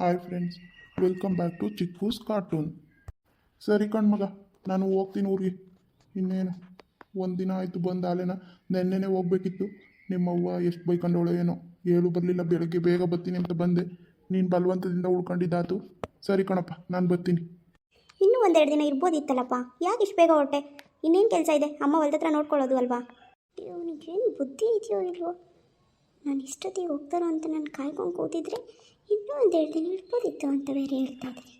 Hi friends welcome back to Chikkus cartoon ಸರಿ ಕಣ್ಮಗ ನಾನು ಹೋಗ್ತೀನಿ ಊರಿಗೆ. ಇನ್ನೇನು, ಒಂದು ದಿನ ಆಯಿತು ಬಂದು ಆಲೆನ ನೆನ್ನೆನೇ ಹೋಗ್ಬೇಕಿತ್ತು. ನಿಮ್ಮವ್ವ ಎಷ್ಟು ಬೈಕೊಂಡವಳು ಏನೋ, ಹೇಳು ಬರಲಿಲ್ಲ, ಬೆಳಗ್ಗೆ ಬೇಗ ಬರ್ತೀನಿ ಅಂತ ಬಂದೆ. ನೀನು ಬಲವಂತದಿಂದ ಉಳ್ಕೊಂಡಿದ್ದಾತು. ಸರಿ ಕಣಪ್ಪ, ನಾನು ಬರ್ತೀನಿ. ಇನ್ನೂ ಒಂದೆರಡು ದಿನ ಇರ್ಬೋದಿತ್ತಲ್ಲಪ್ಪ, ಯಾಕೆ ಇಷ್ಟು ಬೇಗ ಹೊರಟೆ? ಇನ್ನೇನು ಕೆಲಸ ಇದೆ? ಅಮ್ಮ ಹೊಲ್ದತ್ರ ನೋಡ್ಕೊಳ್ಳೋದು ಅಲ್ವಾ? ಏನು ಬುದ್ಧಿ ಇದೆಯೋ ಇಲ್ವೋ? ನಾನು ಇಷ್ಟೊತ್ತಿಗೆ ಹೋಗ್ತಾರೋ ಅಂತ ನಾನು ಕಾಯ್ಕೊಂಡು ಕೂತಿದ್ರೆ ಇನ್ನೂ ಒಂದೆರಡು ದಿನ ಇಡ್ಬೋದಿತ್ತು ಅಂತ ಬೇರೆ ಹೇಳ್ತಾ ಇದ್ರಿ.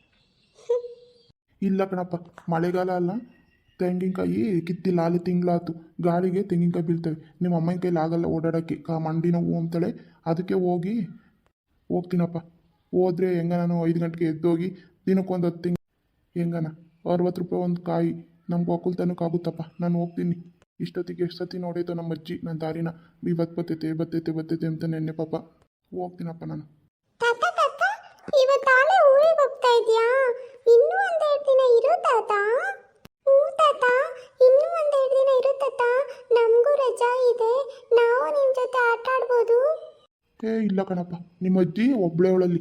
ಇಲ್ಲ ಕಣಪ್ಪ, ಮಳೆಗಾಲ ಅಲ್ಲ. ತೆಂಗಿನಕಾಯಿ ಕಿತ್ತಿಲ್ಲ ಅಲ್ಲಿ ತಿಂಗಳಾತು. ಗಾಳಿಗೆ ತೆಂಗಿನಕಾಯಿ ಬೀಳ್ತವೆ. ನಿಮ್ಮ ಅಮ್ಮನ ಕೈಲಿ ಆಗಲ್ಲ ಓಡಾಡೋಕ್ಕೆ. ಕಾ ಮಂಡಿ ನೋವು ಅಂತಾಳೆ. ಅದಕ್ಕೆ ಹೋಗಿ ಹೋಗ್ತೀನಪ್ಪ. ಹೋದರೆ ಹೆಂಗ ನಾನು ಐದು ಗಂಟೆಗೆ ಎದ್ದೋಗಿ ದಿನಕ್ಕೊಂದು ಹತ್ತು ತಿಂಗ್ ಹೆಂಗನ? ಅರವತ್ತು ರೂಪಾಯಿ ಒಂದು ಕಾಯಿ. ನಮ್ಗೆ ಒಕ್ಕಲ್ತನಕ್ಕಾಗುತ್ತಪ್ಪ ನಾನು ಹೋಗ್ತೀನಿ. ಇಷ್ಟೊತ್ತಿಗೆ ಎಷ್ಟು ಸತಿ ನೋಡೈತೋ ನಮ್ಮ ಅಜ್ಜಿ ನನ್ನ ದಾರಿನ. ಇವತ್ತು ಬತ್ತೈತೆ ಬತ್ತೈತೆ ಬತ್ತೈತೆ ಅಂತ ನೆನ್ನೆ ಪಾಪ. ಹೋಗ್ತೀನಪ್ಪ ನಾನು ತಾತ ತಾತ ಇವತ್ತಾಳೆ ಊರಿಗೆ ಹೋಗ್ತಾ ಇದೆಯಾ? ಇನ್ನೂ ಒಂದೆರಡು ದಿನ ಇರು ತಾತ. ಹ್ಞೂ ತಾತ ಇನ್ನೂ ಒಂದೆರಡು ದಿನ ಇರು ತಾತ. ನಮಗೂ ರಜಾ ಇದೆ. ನಾವು ನಿಮ್ಮ ಜೊತೆ ಆಟ ಆಡ್ಬೋದು. ಏ ಇಲ್ಲ ಕಣಪ್ಪ. ನಿಮ್ಮ ಅಜ್ಜಿ ಒಬ್ಬಳೇ ಅವಳಲ್ಲಿ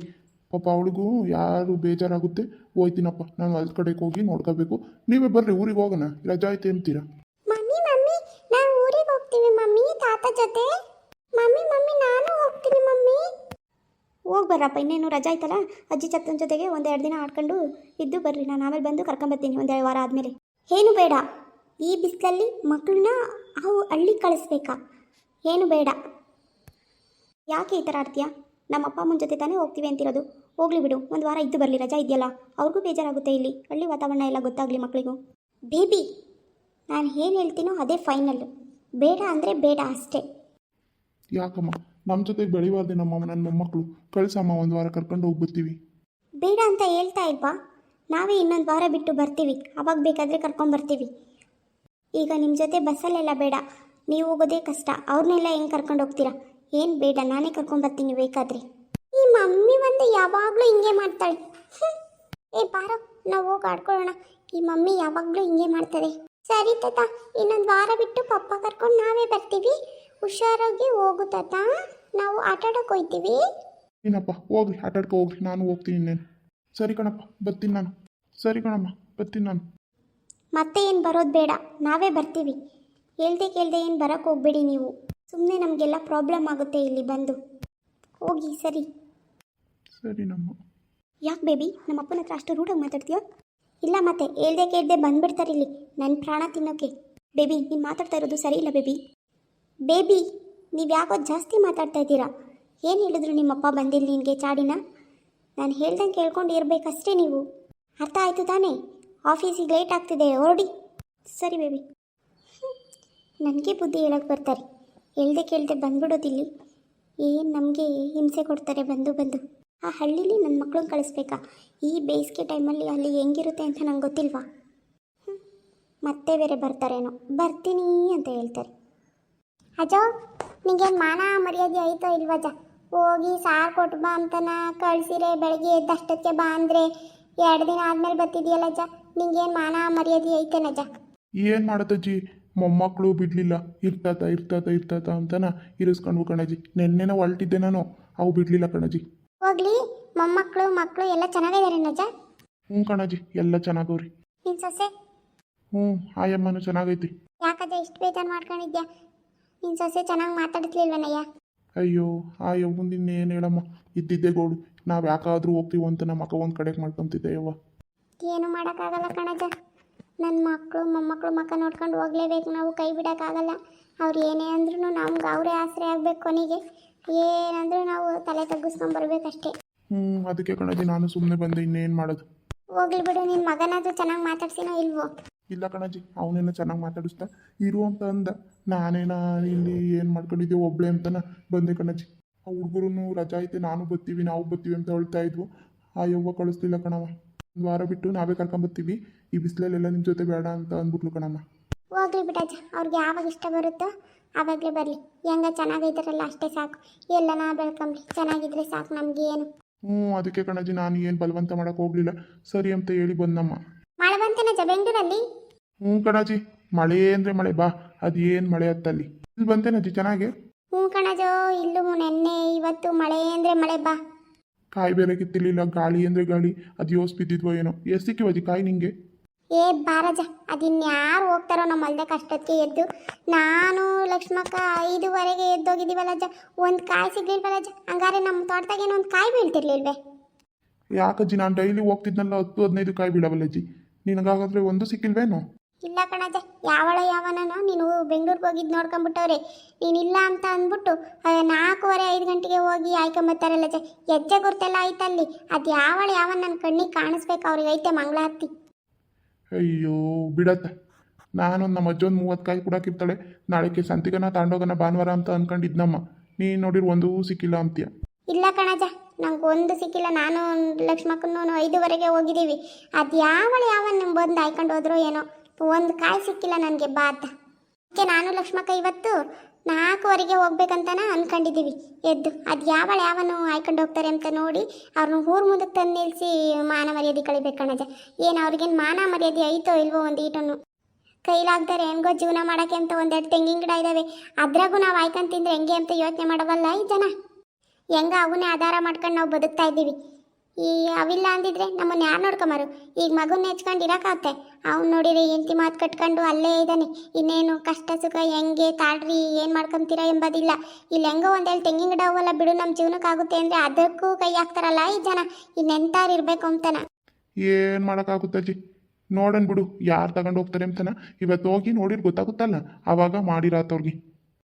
ಪಾಪ ಅವಳಿಗೂ ಯಾರು ಬೇಜಾರಾಗುತ್ತೆ. ಹೋಯ್ತೀನಪ್ಪ. ನಾನು ಅಲ್ಲಿ ಕಡೆಗೆ ಹೋಗಿ ನೋಡ್ಕೋಬೇಕು. ನೀವೇ ಬರ್ರಿ ಊರಿಗೆ ಹೋಗೋಣ. ರಜಾ ಆಯ್ತು ಅಂತೀರಾ? ಮಮ್ಮಿ ಮಮ್ಮಿ ನಾನು ಊರಿಗೆ ಹೋಗ್ತೀವಿ ಮಮ್ಮಿ ತಾತ ಜೊತೆ. ಮಮ್ಮಿ ಮಮ್ಮಿ ನಾನು ಹೋಗ್ತೀನಿ ಮಮ್ಮಿ. ಹೋಗಿ ಬರ್ರಪ್ಪ ಇನ್ನೇನು ರಜಾ ಆಯ್ತಲ್ಲ? ಅಜ್ಜಿ ಚಪ್ಪನ ಜೊತೆಗೆ ಒಂದೆರಡು ದಿನ ಆಡ್ಕೊಂಡು ಇದ್ದು ಬರ್ರಿ, ನಾನು ಆಮೇಲೆ ಬಂದು ಕರ್ಕೊಂಬರ್ತೀನಿ ಒಂದೆರಡು ವಾರ ಆದಮೇಲೆ. ಏನು ಬೇಡ, ಈ ಬಿಸಿಲಲ್ಲಿ ಮಕ್ಕಳನ್ನ ಅವು ಹಳ್ಳಿ ಕಳಿಸ್ಬೇಕಾ? ಏನು ಬೇಡ. ಯಾಕೆ ಈ ಥರ ಆಡ್ತೀಯಾ? ನಮ್ಮ ಅಪ್ಪ ಅಮ್ಮನ ಜೊತೆ ತಾನೇ ಹೋಗ್ತೀವಿ ಅಂತಿರೋದು. ಹೋಗ್ಲಿ ಬಿಡು, ಒಂದು ವಾರ ಇದ್ದು ಬರಲಿ, ರಜಾ ಇದೆಯಲ್ಲ? ಅವ್ರಿಗೂ ಬೇಜಾರಾಗುತ್ತೆ ಇಲ್ಲಿ. ಹಳ್ಳಿ ವಾತಾವರಣ ಎಲ್ಲ ಗೊತ್ತಾಗಲಿ ಮಕ್ಕಳಿಗೂ ಬೇಬಿ, ನಾನು ಏನು ಹೇಳ್ತೀನೋ ಅದೇ ಫೈನಲ್. ಬೇಡ ಅಂದರೆ ಬೇಡ ಅಷ್ಟೇ. ಯಾಕಮ್ಮ? ನಮ್ಮ ಜೊತೆಗೆ ಬೆಳಿಬಾರ್ದೆ ನಮ್ಮಮ್ಮ ನನ್ನ ಮೊಮ್ಮಕ್ಕಳು ಕಳ್ಸಮ್ಮ ಒಂದು ವಾರ ಕರ್ಕೊಂಡು ಹೋಗ್ಬಿಡ್ತೀವಿ. ಬೇಡ ಅಂತ ಹೇಳ್ತಾ ಇಲ್ವಾ ನಾವೇ ಇನ್ನೊಂದು ವಾರ ಬಿಟ್ಟು ಬರ್ತೀವಿ. ಅವಾಗ ಬೇಕಾದರೆ ಕರ್ಕೊಂಬರ್ತೀವಿ ಈಗ ನಿಮ್ಮ ಜೊತೆ ಬಸ್ಸಲ್ಲೆಲ್ಲ ಬೇಡ. ನೀವು ಹೋಗೋದೇ ಕಷ್ಟ. ಅವ್ರನ್ನೆಲ್ಲ ಹೆಂಗೆ ಕರ್ಕೊಂಡು ಹೋಗ್ತೀರಾ? ಏನು ಬೇಡ, ನಾನೇ ಕರ್ಕೊಂಬರ್ತೀನಿ ಬೇಕಾದರೆ. ಈ ಮಮ್ಮಿ ಒಂದು ಯಾವಾಗಲೂ ಹಿಂಗೆ ಮಾಡ್ತಾಳೆ. ಏ, ಬಾರೋ, ನಾವು ಹೋಗಿ ಆಡ್ಕೊಳ್ಳೋಣ. ಈ ಮಮ್ಮಿ ಯಾವಾಗಲೂ ಹಿಂಗೆ ಮಾಡ್ತಾರೆ ಸರಿ, ತಾತ. ಇನ್ನೊಂದು ವಾರ ಬಿಟ್ಟು ಪಪ್ಪ ಕರ್ಕೊಂಡು ನಾವೇ ಬರ್ತೀವಿ. ಹುಷಾರಾಗಿ ಹೋಗು, ತಾತ. ನಾವು ಆಟ ಆಡೋಕೆ ಹೋಗ್ತೀವಿ ಏನಪ್ಪ ಹೋಗ್ರಿ ಆಟಾಡ್ಕೊ ಹೋಗ್ಲಿ ನಾನು ಹೋಗ್ತೀನಿ ಇನ್ನೇನು. ಸರಿ ಕಣಪ್ಪ ಬರ್ತೀನಿ ನಾನು. ಸರಿ ಕಣಮ್ಮ ಬರ್ತೀನಿ ನಾನು. ಮತ್ತೆ ಏನು ಬರೋದು ಬೇಡ ನಾವೇ ಬರ್ತೀವಿ. ಹೇಳ್ದೆ ಕೇಳ್ದೆ ಏನು ಬರೋಕ್ಕೆ ಹೋಗ್ಬೇಡಿ ನೀವು. ಸುಮ್ಮನೆ ನಮಗೆಲ್ಲ ಪ್ರಾಬ್ಲಮ್ ಆಗುತ್ತೆ ಇಲ್ಲಿ ಬಂದು. ಹೋಗಿ ಸರಿ. ಸರಿ ನಮ್ಮ. ಯಾಕೆ ಬೇಬಿ ನಮ್ಮ ಅಪ್ಪನ ಹತ್ರ ಅಷ್ಟು ರೂಢಾಗಿ ಮಾತಾಡ್ತೀಯೋ? ಇಲ್ಲ ಮತ್ತೆ ಹೇಳ್ದೆ ಕೇಳ್ದೆ ಬಂದ್ಬಿಡ್ತಾರೆ ಇಲ್ಲಿ ನನ್ನ ಪ್ರಾಣ ತಿನ್ನೋಕೆ. ಬೇಬಿ ನೀನು ಮಾತಾಡ್ತಾ ಇರೋದು ಸರಿ ಇಲ್ಲ ಬೇಬಿ? ಬೇಬಿ ನೀವು ಯಾಕೋ ಜಾಸ್ತಿ ಮಾತಾಡ್ತಾ ಇದ್ದೀರಾ? ಏನು ಹೇಳಿದ್ರು ನಿಮ್ಮಪ್ಪ ಬಂದಿಲ್ಲ ನಿನಗೆ ಚಾಡಿನ? ನಾನು ಹೇಳ್ದಂಗೆ ಕೇಳ್ಕೊಂಡು ಇರಬೇಕಷ್ಟೇ ನೀವು. ಅರ್ಥ ಆಯಿತು ತಾನೇ? ಆಫೀಸಿಗೆ ಲೇಟ್ ಆಗ್ತಿದೆ ಹೊರಡಿ ಸರಿ ಬೇಬಿ. ನನಗೆ ಬುದ್ಧಿ ಹೇಳೋಕೆ ಬರ್ತಾರೆ. ಹೇಳ್ದೆ ಕೇಳ್ದೆ ಬಂದ್ಬಿಡೋದಿಲ್ಲಿ. ಏನು ನಮಗೆ ಹಿಂಸೆ ಕೊಡ್ತಾರೆ ಬಂದು ಬಂದು. ಆ ಹಳ್ಳಿಲಿ ನನ್ನ ಮಕ್ಕಳನ್ನ ಕಳಿಸ್ಬೇಕಾ? ಈ ಬೇಸಿಗೆ ಟೈಮಲ್ಲಿ ಅಲ್ಲಿ ಹೆಂಗಿರುತ್ತೆ ಅಂತ ನಂಗೆ ಗೊತ್ತಿಲ್ವಾ. ಮತ್ತೆ ಬೇರೆ ಬರ್ತಾರೇನೋ. ಬರ್ತೀನಿ ಅಂತ ಹೇಳ್ತಾರೆ. ಅಜೋ ನಿಂಗೇನು ಮಾನ ಮರ್ಯಾದೆ ಆಯ್ತೋ ಇಲ್ವಜ ಹೋಗಿ ಸಾರು ಕೊಟ್ಟು ಬಾ ಅಂತನ ಕಳ್ಸಿರೆ ಬೆಳಗ್ಗೆ ಎದ್ದಷ್ಟಕ್ಕೆ ಬಾ ಅಂದರೆ ಎರಡು ದಿನ ಆದ್ಮೇಲೆ ಬರ್ತಿದ್ಯಲ್ಲ ಅಜ್ಜ ನಿಂಗೇನು ಮಾನ ಮರ್ಯಾದೆ ಐತೇನಜ್ಜ ಏನು ಮಾಡತ್ತಜ್ಜಿ ಮೊಮ್ಮಕ್ಕಳು ಬಿಡಲಿಲ್ಲ. ಇರ್ತಾತ ಇರ್ತಾತ ಇರ್ತಾತ ಅಂತನ ಇರಿಸ್ಕೊಂಡು ಕಣಜಿ ನೆನ್ನೆನ ಹೊಲ್ಟಿದ್ದೆ ನಾನು. ಅವು ಬಿಡಲಿಲ್ಲ ಕಣಜ್ಜಿ. ಹೋಗ್ಲಿ. ಮೊಮ್ಮಕ್ಕಳು ಮಕ್ಕಳು ಎಲ್ಲ ಚೆನ್ನಾಗಿದ್ದಾರೆ ನಜ್ಜ ಹ್ಞೂ ಕಣಜ್ಜಿ. ಎಲ್ಲ ಚೆನ್ನಾಗವ್ರಿ. ನಿನ್ ಸೊಸೆ? ಹ್ಞೂ. ಆಯಮ್ಮನೂ ಚೆನ್ನಾಗೈತಿ. ಯಾಕಜ್ಜ ಇಷ್ಟು ಬೇಜಾರು ಮಾಡ್ಕೊಂಡಿದ್ಯಾ? ನಿನ್ನ ಸೊಸೆ ಚೆನ್ನಾಗಿ ಮಾತಾಡ್ತಿಲ್ವನಯ್ಯ? ಅಯ್ಯೋ ಆ ಯವ್ವಂದು ಇನ್ನೇನು ಹೇಳಮ್ಮ? ಇದ್ದಿದ್ದೆ ಗೋಳು. ನಾವು ಯಾಕಾದ್ರೂ ಹೋಗ್ತೀವಿ ಅಂತ ನಮ್ಮ ಅಕ್ಕ ಒಂದು ಕಡೆಗೆ ಮಾಡ್ಕೊಂತಿದ್ದೆ ಯವ್ವ. ಏನು ಮಾಡೋಕ್ಕಾಗಲ್ಲ ಕಣಜ. ನನ್ನ ಮಕ್ಕಳು ಮೊಮ್ಮಕ್ಕಳು ಮಕ್ಕ ನೋಡ್ಕೊಂಡು ಹೋಗ್ಲೇಬೇಕು. ನಾವು ಕೈ ಬಿಡೋಕ್ಕಾಗಲ್ಲ. ಅವ್ರು ಏನೇ ಅಂದ್ರೂ ನಮ್ಗೆ ಅವರೇ ಆಸರೆ ಆಗಬೇಕು ಕೊನೆಗೆ. ಏನಂದ್ರೂ ನಾವು ತಲೆ ತಗ್ಗಿಸ್ಕೊಂಡು ಬರ್ಬೇಕಷ್ಟೇ. ಹ್ಞೂ ಅದಕ್ಕೆ ಕಣಜಿ ನಾನು ಸುಮ್ಮನೆ ಬಂದೆ ಇನ್ನೇನು ಮಾಡೋದು? ಹೋಗ್ಲಿ ಬಿಡು ನಿನ್ನ ಮಗನಾದ್ರೂ ಚೆನ್ನಾಗಿ ಮಾತಾಡ್ಸಿನೋ ಇಲ್ವೋ? ಇಲ್ಲ ಕಣಜ್ಜಿ ಅವನೇನೋ ಚೆನ್ನಾಗಿ ಮಾತಾಡಿಸ್ತಾ ಇರು ಅಂತ ಅಂದ. ನಾನೇನ ಇಲ್ಲಿ ಏನು ಮಾಡ್ಕೊಂಡಿದ್ದೆ ಒಬ್ಳೆ ಅಂತನ ಬಂದೆ ಕಣಜ್ಜಿ. ಆ ಹುಡುಗರು ರಜಾ ಐತೆ ನಾನು ಬರ್ತೀವಿ ನಾವು ಬರ್ತೀವಿ ಅಂತ ಹೇಳ್ತಾ ಇದ್ವು. ಆ ಯವ್ವ ಕಳಿಸ್ತಿಲ್ಲ ಕಣವ ಒಂದು ವಾರ ಬಿಟ್ಟು ನಾವೇ ಕರ್ಕೊಂಬರ್ತೀವಿ ಈ ಬಿಸಿಲಲ್ಲೆಲ್ಲ ನಿಮ್ಮ ಜೊತೆ ಬೇಡ ಅಂತ ಅಂದ್ಬಿಟ್ಲು ಕಣಮ್ಮ ಹೋಗ್ಲಿ ಬಿಡಜ್ಜ ಅವ್ರಿಗೆ ಯಾವಾಗ ಇಷ್ಟ ಬರುತ್ತೋ ಆವಾಗಲೇ ಬರಲಿ. ಹೆಂಗ ಚೆನ್ನಾಗಿದ್ದಾರಲ್ಲ ಅಷ್ಟೇ ಸಾಕು. ಎಲ್ಲನ ಬೆಳ್ಕೊಂಬ್ಲಿ ಚೆನ್ನಾಗಿದ್ರೆ ಸಾಕು ನಮ್ಗೆ ಏನು ಹ್ಞೂ ಅದಕ್ಕೆ ಕಣಜ್ಜಿ ನಾನು ಏನು ಬಲವಂತ ಮಾಡೋಕೆ ಹೋಗಲಿಲ್ಲ. ಸರಿ ಅಂತ ಹೇಳಿ ಬಂದಮ್ಮ. ಮಳೆ ಬಂತೇನಜ್ಜ ಬೆಂಗಳೂರಲ್ಲಿ? ಹ್ಞೂ ಕಣಾಜಿ ಮಳೆ ಅಂದ್ರೆ ಮಳೆ. ಬಾ ಅದೇನ್ ಮಳೆ ಹತ್ತಲ್ಲಿ ಇಲ್ಲಿ ಬಂತೇನಜ್ಜಿ ಚೆನ್ನಾಗಿ? ಹ್ಞೂ ಕಣಜೋ ಇಲ್ಲೂ ನೆನ್ನೆ ಇವತ್ತು ಮಳೆ ಅಂದ್ರೆ ಮಳೆ ಬಾ. ಕಾಯಿ ಬೇರೆ ಕಿತ್ತಿರ್ಲಿಲ್ಲ ಗಾಳಿ ಅಂದ್ರೆ ಗಾಳಿ. ಅದು ಯೋಸ್ ಬಿದ್ದಿದ್ವೋ ಏನೋ. ಎಷ್ಟು ಸಿಕ್ಕಿವಜ್ಜಿ ಕಾಯಿ ನಿಂಗೆ? ಏ ಬಾರಜ ಅದಿನ್ಯಾರು ಹೋಗ್ತಾರೋ ನಮ್ಮ ಹೊಲ್ದೆ ಕಷ್ಟಕ್ಕೆ ಎದ್ದು. ನಾನು ಲಕ್ಷ್ಮಕ್ಕ ಐದುವರೆಗೆ ಎದ್ದೋಗಿದ್ದೀವಲ್ಲಜ್ಜ ಒಂದು ಕಾಯಿ ಸಿಗ್ಲಿಲ್ವಲ್ಲಜ್ಜ ಹಂಗಾರೆ ನಮ್ಮ ತೋಟದಾಗೇನು ಒಂದು ಕಾಯಿ ಬೀಳ್ತಿರ್ಲಿಲ್ವೇ? ಯಾಕಜ್ಜಿ ನಾನು ಡೈಲಿ ಹೋಗ್ತಿದ್ನಲ್ಲ ಹತ್ತು ಹದಿನೈದು ಕಾಯಿ ಬೀಳವಲ್ಲಜ್ಜಿ. ನಿನಗಾಗಾದ್ರೆ ಒಂದು ಸಿಕ್ಕಿಲ್ವೇನೋ? ಇಲ್ಲ ಕಣಜ ಯಾವಳ ಯಾವನೋ ನೀನು ಬೆಂಗಳೂರಿಗೆ ಹೋಗಿದ್ದು ನೋಡ್ಕೊಂಬಿಟ್ಟವ್ರೆ. ನೀನಿಲ್ಲ ಅಂತ ಅಂದ್ಬಿಟ್ಟು ನಾಲ್ಕೂವರೆ ಐದು ಗಂಟೆಗೆ ಹೋಗಿ ಆಯ್ಕೊಂಬತ್ತಾರಲ್ಲ ಜ ಹೆಜ್ಜೆ ಗುರ್ತೆಲ್ಲ ಆಯ್ತಲ್ಲಿ. ಅದು ಯಾವಳ ಯಾವ ನನ್ನ ಕಣ್ಣಿಗೆ ಕಾಣಿಸ್ಬೇಕು ಅವ್ರಿಗೆ ಐತೆ ಮಂಗಳಾರತಿ. ಅಯ್ಯೋ ಬಿಡತ್ತ. ನಾನು ನಮ್ಮ ಅಜ್ಜೊಂದು ಮೂವತ್ತು ಕಾಯಿ ಕೊಡಾಕಿರ್ತಾಳೆ. ನಾಳೆಗೆ ಸಂತಿಗನ ತಾಂಡೋಗನ ಭಾನುವಾರ ಅಂತ ಅನ್ಕೊಂಡಿದ್ನಮ್ಮ. ನೀ ನೋಡಿರ್ ಒಂದೂ ಸಿಕ್ಕಿಲ್ಲ ಅಂತೀಯ. ಇಲ್ಲ ಕಣಜ ನಂಗೆ ಒಂದು ಸಿಕ್ಕಿಲ್ಲ. ನಾನು ಲಕ್ಷ್ಮಕ್ಕನೂ ಐದುವರೆಗೆ ಹೋಗಿದ್ದೀವಿ ಅದು ಯಾವಳ ನಿಮ್ಮ ಬಂದು ಆಯ್ಕೊಂಡು ಹೋದ್ರು ಏನೋ. ಒಂದು ಕಾಯಿ ಸಿಕ್ಕಿಲ್ಲ ನನಗೆ ಬಾ ಅಂತ ಅದಕ್ಕೆ ನಾನು ಲಕ್ಷ್ಮಕ್ಕ ಇವತ್ತು ನಾಲ್ಕುವರೆಗೆ ಹೋಗ್ಬೇಕಂತನ ಅನ್ಕೊಂಡಿದ್ದೀವಿ. ಎದ್ದು, ಅದು ಯಾವಳು ಯಾವನು ಆಯ್ಕೊಂಡು ಹೋಗ್ತಾರೆ ಅಂತ ನೋಡಿ ಅವ್ರನ್ನ ಊರು ಮುಂದಕ್ಕೆ ತಂದು ನಿಲ್ಲಿಸಿ ಮಾನ ಮರ್ಯಾದೆ ಕಳಿಬೇಕು ಕಣಜ ಏನು ಅವ್ರಿಗೇನು ಮಾನ ಮರ್ಯಾದೆ ಐತೋ ಇಲ್ವೋ ಒಂದು ಈಟನ್ನು? ಕೈಲಾಗ್ದಾರೆ ಹೆಂಗೋ ಜೀವನ ಮಾಡೋಕ್ಕೆ ಅಂತ ಒಂದೆರಡು ತೆಂಗಿನ ಗಿಡ ಇದ್ದಾವೆ ಅದ್ರಾಗೂ ನಾವು ಆಯ್ಕೊಂಡು ತಿಂದರೆ ಹೆಂಗೆ ಅಂತ ಯೋಚನೆ ಮಾಡವಲ್ಲ ಈ ಜನ? ಹೆಂಗ ಅವನ್ನೇ ಆಧಾರ ಮಾಡ್ಕೊಂಡು ನಾವು ಬದುಕ್ತಾ ಇದ್ದೀವಿ. ಈ ಅವಿಲ್ಲ ಅಂದಿದ್ರೆ ನಮ್ಮನ್ನ ಯಾರು ನೋಡ್ಕೊಂಬಾರು? ಈಗ ಮಗುನ ಹೆಚ್ಕೊಂಡು ಇರೋಕ್ಕಾಗತ್ತೆ. ಅವ್ನು ನೋಡಿರಿ, ಹೆಂಡತಿ ಮಾತು ಕಟ್ಕೊಂಡು ಅಲ್ಲೇ ಇದ್ದಾನೆ ಇನ್ನೇನು ಕಷ್ಟ ಸುಖ ಹೆಂಗೆ ತಾಳ್ರಿ, ಏನು ಮಾಡ್ಕೊಂತೀರಾ ಎಂಬುದಿಲ್ಲ. ಇಲ್ಲಿ ಹೆಂಗೋ ಒಂದೇಳು ತೆಂಗಿನ ಗಿಡ ಅವಲ್ಲ ಬಿಡು ನಮ್ಮ ಜೀವನಕ್ಕಾಗುತ್ತೆ ಅಂದರೆ ಅದಕ್ಕೂ ಕೈ ಹಾಕ್ತಾರಲ್ಲ ಈ ಜನ. ಇನ್ನೆಂತಾರು ಇರಬೇಕು ಅಂತನ. ಏನು ಮಾಡೋಕ್ಕಾಗುತ್ತಜ್ಜಿ ನೋಡನ್ ಬಿಡು, ಯಾರು ತಗೊಂಡು ಹೋಗ್ತಾರೆ ಅಂತನ. ಇವತ್ತು ಹೋಗಿ ನೋಡಿರ್ ಗೊತ್ತಾಗುತ್ತಲ್ಲ. ಆವಾಗ ಮಾಡಿರಾತವ್ರಿಗೆ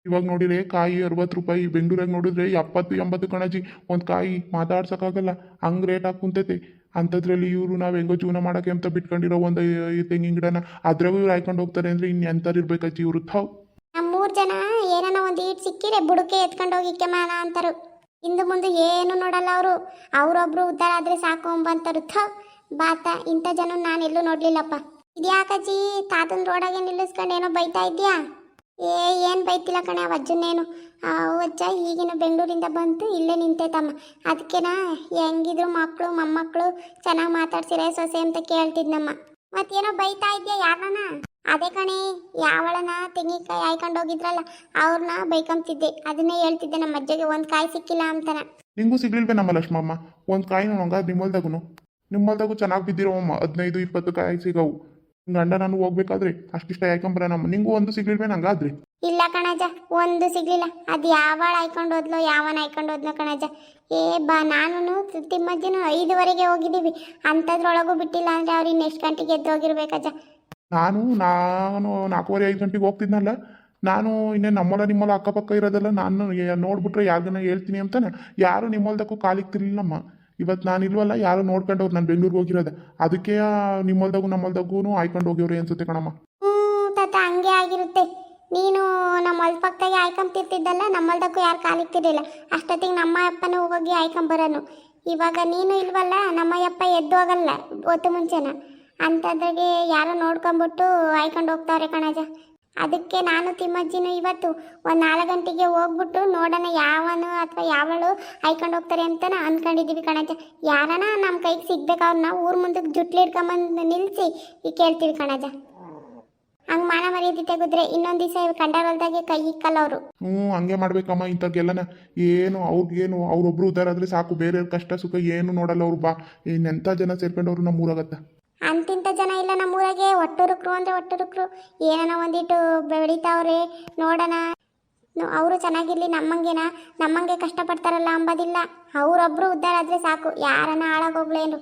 ಇವಾಗ ನೋಡಿದ್ರೆ ಕಾಯಿ ಅರವತ್ತು ರೂಪಾಯಿ, ಬೆಂಗಳೂರಾಗ ನೋಡಿದ್ರೆ ಎಪ್ಪತ್ತು, ಎಂಬತ್ತು ಕಣಜಿ. ಒಂದು ಕಾಯಿ ಮಾತಾಡ್ಸೋಕ್ಕಾಗಲ್ಲ. ಹಂಗೆ ರೇಟ್ ಹಾಕಿ ಕುಂತೈತೆ. ಅಂಥದ್ರಲ್ಲಿ ಇವರು ನಾವು ಹೆಂಗೋ ಜೀವನ ಮಾಡೋಕ್ಕೆ ಅಂತ ಬಿಟ್ಕೊಂಡಿರೋ ಒಂದು ತೆಂಗಿನ ಗಿಡನ ಅದ್ರಾಗೂ ಇವ್ರು ಹಾಯ್ಕೊಂಡು ಹೋಗ್ತಾರೆ ಅಂದರೆ ಇನ್ನು ಎಂಥವ್ರು ಇರ್ಬೇಕಜ್ಜಿ ಇವರು? ಥವ್ ಮೂರು ಜನ ಏನನ ಒಂದು ಈಟ್ ಸಿಕ್ಕಿರೆ ಬುಡಕೆ ಎತ್ಕೊಂಡು ಹೋಗಿ ಮಾನ ಅಂತಾರು. ಹಿಂದೆ ಮುಂದೆ ಏನು ನೋಡಲ್ಲ ಅವರು. ಅವರೊಬ್ರು ಉದ್ದಾರ ಆದರೆ ಸಾಕು ಅಂತಾರು ಥಾ. ಬಾತ, ಇಂಥ ಜನ ನಾನು ಎಲ್ಲೂ ನೋಡಲಿಲ್ಲಪ್ಪ. ಇದ್ಯಾಕಜ್ಜಿ ತಾತನ ರೋಡಾಗೆ ನಿಲ್ಲಿಸ್ಕೊಂಡು ಏನೋ ಬೈತಾ ಇದ್ಯಾ? ಏ, ಏನು ಬೈತಿಲ್ಲ ಕಣೆ ಅಜ್ಜನ್ನೇನು? ಆ ಅಜ್ಜ ಈಗಿನ ಬೆಂಗಳೂರಿಂದ ಬಂತು, ಇಲ್ಲೇ ನಿಂತೈತಮ್ಮ ಅದಕ್ಕೆನಾ ಹೆಂಗಿದ್ರು ಮಕ್ಕಳು ಮೊಮ್ಮಕ್ಕಳು ಚೆನ್ನಾಗಿ ಮಾತಾಡ್ಸಿರ, ಸೊಸೆ ಅಂತ ಕೇಳ್ತಿದ್ನಮ್ಮ. ಮತ್ತೇನೋ ಬೈತಾ ಇದ್ಯಾ ಯಾರನ ಅದೇ ಕಣೆ, ಯಾವಳನ ತೆಂಗಿನಕಾಯಿ ಹಾಯ್ಕೊಂಡು ಹೋಗಿದ್ರಲ್ಲ ಅವ್ರನ್ನ ಬೈಕೊಂತಿದ್ದೆ. ಅದನ್ನೇ ಹೇಳ್ತಿದ್ದೆ ನಮ್ಮ ಅಜ್ಜಗೆ, ಒಂದು ಕಾಯಿ ಸಿಕ್ಕಿಲ್ಲ ಅಂತನ. ನಿಂಗೂ ಸಿಗ್ಲಿಲ್ವೇ ನಮ್ಮ ಲಕ್ಷ್ಮಮ್ಮ? ಒಂದು ಕಾಯಿ ನೋಡಂಗ ನಿಮ್ಮಲ್ದಾಗೂ ನಿಮ್ಮಲ್ದಾಗೂ ಚೆನ್ನಾಗಿ ಬಿದ್ದಿರೋವಮ್ಮ, ಹದಿನೈದು, ಇಪ್ಪತ್ತು ಕಾಯಿ ಸಿಗವು. ಗಂಡ ನಾನು ಹೋಗ್ಬೇಕಾದ್ರೆ ಅಷ್ಟಿಷ್ಟ ಯಾಕಂಬ್ರ ನಮ್ಮ ನಿಂಗೂ ಒಂದು ಸಿಗ್ಲಿಲ್ವೇ ನಂಗಾದ್ರೆ ಇಲ್ಲ ಕಣಜ ಒಂದು ಸಿಗ್ಲಿಲ್ಲ. ಅದು ಯಾವಳ ಹಾಯ್ಕೊಂಡು ಹೋದ್ಲು ಯಾವನ ಹಾಯ್ಕೊಂಡು ಹೋದ್ಲು ಕಣಜ ಏ ಬಾ ನಾನು ತಿಮ್ಮಜ್ಜಿನ ಐದುವರೆಗೆ ಹೋಗಿದ್ದೀವಿ. ಅಂಥದ್ರೊಳಗೂ ಬಿಟ್ಟಿಲ್ಲ ಅಂದ್ರೆ ಅವ್ರು ಇನ್ನು ಎಷ್ಟು ಗಂಟೆಗೆ ಎದ್ದು ಹೋಗಿರ್ಬೇಕಜ್ಜ? ನಾನು ನಾನು ನಾಲ್ಕೂವರೆ ಐದು ಗಂಟೆಗೆ ಹೋಗ್ತಿದ್ನಲ್ಲ ನಾನು ಇನ್ನೇ ನಮ್ಮಲ್ಲ ನಿಮ್ಮಲ್ಲ ಅಕ್ಕಪಕ್ಕ ಇರೋದಲ್ಲ ನಾನು ನೋಡ್ಬಿಟ್ರೆ ಯಾರಿಗನ್ನ ಹೇಳ್ತೀನಿ ಅಂತಾನೆ. ಯಾರು ನಿಮ್ಮಲ್ದಕ್ಕೂ ಕಾಲಿಕ್ತಿರ್ಲಿಲ್ಲಮ್ಮ ಇವತ್ತು ನಾನು ಇಲ್ವಲ್ಲ, ಯಾರು ನೋಡ್ಕೊಂಡವ್ರು ನಾನು ಬೆಂಗಳೂರಿಗೆ ಹೋಗಿರೋದೆ. ಅದಕ್ಕೆ ನಿಮ್ಮಲ್ದಾಗೂ ನಮ್ಮಲ್ದಾಗೂ ಆಯ್ಕೊಂಡು ಹೋಗಿವ್ರಿ ಅನ್ಸುತ್ತೆ ಕಣಮ್ಮ. ತಾತ, ಹಂಗೆ ಆಗಿರುತ್ತೆ. ನೀನು ನಮ್ಮ ಹೊಲ ಪಕ್ಕದಾಗೆ ಆಯ್ಕೊಂತಿರ್ತಿದ್ದಲ್ಲ ನಮ್ಮಲ್ದಕ್ಕೂ ಯಾರು ಕಾಲಿಕ್ತಿರ್ಲಿಲ್ಲ ಅಷ್ಟೊತ್ತಿಗೆ ನಮ್ಮ ಅಪ್ಪನ ಹೋಗಿ ಆಯ್ಕೊಂಬರೋನು. ಇವಾಗ ನೀನು ಇಲ್ವಲ್ಲ, ನಮ್ಮ ಅಪ್ಪ ಎದ್ದು ಹೋಗಲ್ಲ ಹೊತ್ತು ಮುಂಚೆನ. ಅಂಥದ್ರಾಗೆ ಯಾರೋ ನೋಡ್ಕೊಂಬಿಟ್ಟು ಆಯ್ಕೊಂಡು ಹೋಗ್ತಾವ್ರೆ ಕಣಜ. ಅದಕ್ಕೆ ನಾನು ತಿಮ್ಮಜ್ಜಿನೂ ಇವತ್ತು ಒಂದು ನಾಲ್ಕು ಗಂಟೆಗೆ ಹೋಗ್ಬಿಟ್ಟು ನೋಡೋಣ ಯಾವನು ಅಥವಾ ಯಾವಳು ಆಯ್ಕೊಂಡು ಹೋಗ್ತಾರೆ ಅಂತ ಅಂದ್ಕೊಂಡಿದ್ದೀವಿ ಕಣಜ್ಜ. ಯಾರನ ನಮ್ಮ ಕೈಗೆ ಸಿಗ್ಬೇಕು ಅವ್ರನ್ನ ಊರ ಮುಂದಕ್ಕೆ ಜುಟ್ಲಿ ಹಿಡ್ಕೊಂಬಂದು ನಿಲ್ಲಿಸಿ ಈಗ ಕೇಳ್ತೀವಿ ಕಣಜ ಹಂಗೆ ಮಾನ ಮರ್ಯಾದೆ ತೆಗೆದ್ರೆ ಇನ್ನೊಂದು ದಿವಸ ಕಂಡವಲ್ದಾಗೆ ಕೈ ಇಕ್ಕಲ್ಲ ಅವರು ಹ್ಞೂ, ಹಂಗೆ ಮಾಡ್ಬೇಕಮ್ಮ ಇಂಥವ್ರಿಗೆಲ್ಲನ ಏನು ಅವ್ರಿಗೇನು ಅವ್ರೊಬ್ರು ಉದ್ದಾರ ಆದರೆ ಸಾಕು, ಬೇರೆಯವ್ರ ಕಷ್ಟ ಸುಖ ಏನು ನೋಡಲ್ಲ ಅವ್ರು ಬಾ. ಇನ್ನೆಂಥ ಜನ ಸೇರ್ಕೊಂಡವ್ರು ನಮ್ಮ ಊರಾಗತ್ತ ಅಂತಿಂಥ ಜನ ಇಲ್ಲ ನಮ್ಮೂರಾಗೆ ಒಟ್ಟುರುಕ್ರು ಅಂದರೆ ಒಟ್ಟುರುಕ್ರು. ಏನನ ಒಂದಿಟ್ಟು ಬೆಳಿತಾವ್ರೆ, ನೋಡೋಣ. ಅವರು ಚೆನ್ನಾಗಿರ್ಲಿ, ನಮ್ಮಂಗೆನ? ನಮ್ಮಂಗೆ ಕಷ್ಟಪಡ್ತಾರಲ್ಲ ಅಂಬೋದಿಲ್ಲ. ಅವರೊಬ್ಬರು ಉದ್ದಾರ ಆದರೆ ಸಾಕು. ಯಾರನ್ನ ಹಾಳಾಗೋಗ್ಲೇನು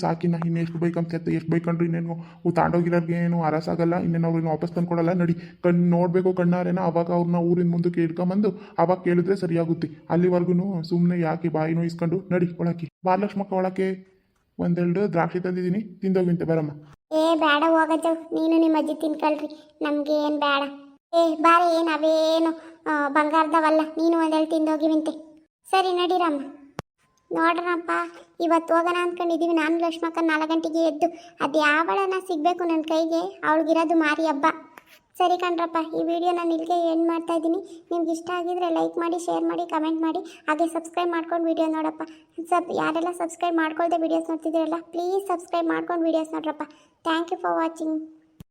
ಸಾಕಿನ ಇನ್ನು ಎಷ್ಟು ಬೈಕಂತ ಎಷ್ಟು ಬೈಕೊಂಡ್ರು ಇನ್ನೇನು ತಾಂಡೋಗಿರೋರ್ಗೆ ಏನು ಅರಸಾಗಲ್ಲ. ಇನ್ನೇನು ಅವ್ರನ್ನ ವಾಪಸ್ ತಂದು ಕೊಡಲ್ಲ ನಡಿ. ಕಣ್ಣು ನೋಡಬೇಕು ಕಣ್ಣಾರೇನ? ಅವಾಗ ಅವ್ರನ್ನ ಊರಿನ ಮುಂದಕ್ಕೆ ಇಟ್ಕೊಂಬಂದು ಅವಾಗ ಕೇಳಿದ್ರೆ ಸರಿಯಾಗುತ್ತೆ. ಅಲ್ಲಿವರೆಗೂ ಸುಮ್ಮನೆ ಯಾಕೆ ಬಾಯಿ ನೋಯಿಸ್ಕೊಂಡು ನಡಿ ಒಳಕ್ಕೆ. ಬಾಲಕ್ಷ್ಮಕ್ಕ ಒಳಕ್ಕೆ. ಒಂದೆರಡು ದ್ರಾಕ್ಷಿ ತಂದಿದ್ದೀನಿ. ತಿಂದೋಗಿಂತೆ ಬರಮ್ಮ. ಏ ಬೇಡ ಹೋಗಜ್ಜ. ನೀನು ನಿಮ್ಮ ಅಜ್ಜಿ ತಿನ್ಕೊಳ್ರಿ. ಏನು ಬೇಡ ಏ, ಬಾರಿ ಏನು ಅವೇನು ಬಂಗಾರದವಲ್ಲ. ನೀನು ಒಂದೆರಡು ತಿಂದೋಗಿವಿಂತೆ ಸರಿ ನಡೀರಮ್ಮ ನೋಡ್ರಪ್ಪ ಇವತ್ತು ಹೋಗೋಣ ಅಂದ್ಕೊಂಡಿದ್ದೀವಿ ನಾನು ಲಕ್ಷ್ಮಕ್ಕ ನಾಲ್ಕು ಗಂಟೆಗೆ ಎದ್ದು ಅದು ಯಾವಳನ ಸಿಗಬೇಕು ನನ್ನ ಕೈಗೆ? ಅವಳಿಗಿರೋದು ಮಾರಿ ಹಬ್ಬ. ಸರಿ ಕಣ್ರಪ್ಪ, ಈ ವಿಡಿಯೋ ನಾನು ಇಲ್ಲಿಗೆ ಎಂಡ್ ಮಾಡ್ತಾ ಇದ್ದೀನಿ. ನಿಮ್ಗೆ ಇಷ್ಟ ಆಗಿದ್ರೆ ಲೈಕ್ ಮಾಡಿ ಶೇರ್ ಮಾಡಿ ಕಮೆಂಟ್ ಮಾಡಿ. ಹಾಗೆ ಸಬ್ಸ್ಕ್ರೈಬ್ ಮಾಡ್ಕೊಂಡು ವಿಡಿಯೋ ನೋಡಪ್ಪ. ಸಬ್ ಯಾರೆಲ್ಲ ಸಬ್ಸ್ಕ್ರೈಬ್ ಮಾಡ್ಕೊಳ್ದೆ ವಿಡಿಯೋಸ್ ನೋಡ್ತಿದ್ದೀರಲ್ಲ ಪ್ಲೀಸ್ ಸಬ್ಸ್ಕ್ರೈಬ್ ಮಾಡ್ಕೊಂಡು ವಿಡಿಯೋಸ್ ನೋಡ್ರಪ್ಪ. Thank you for watching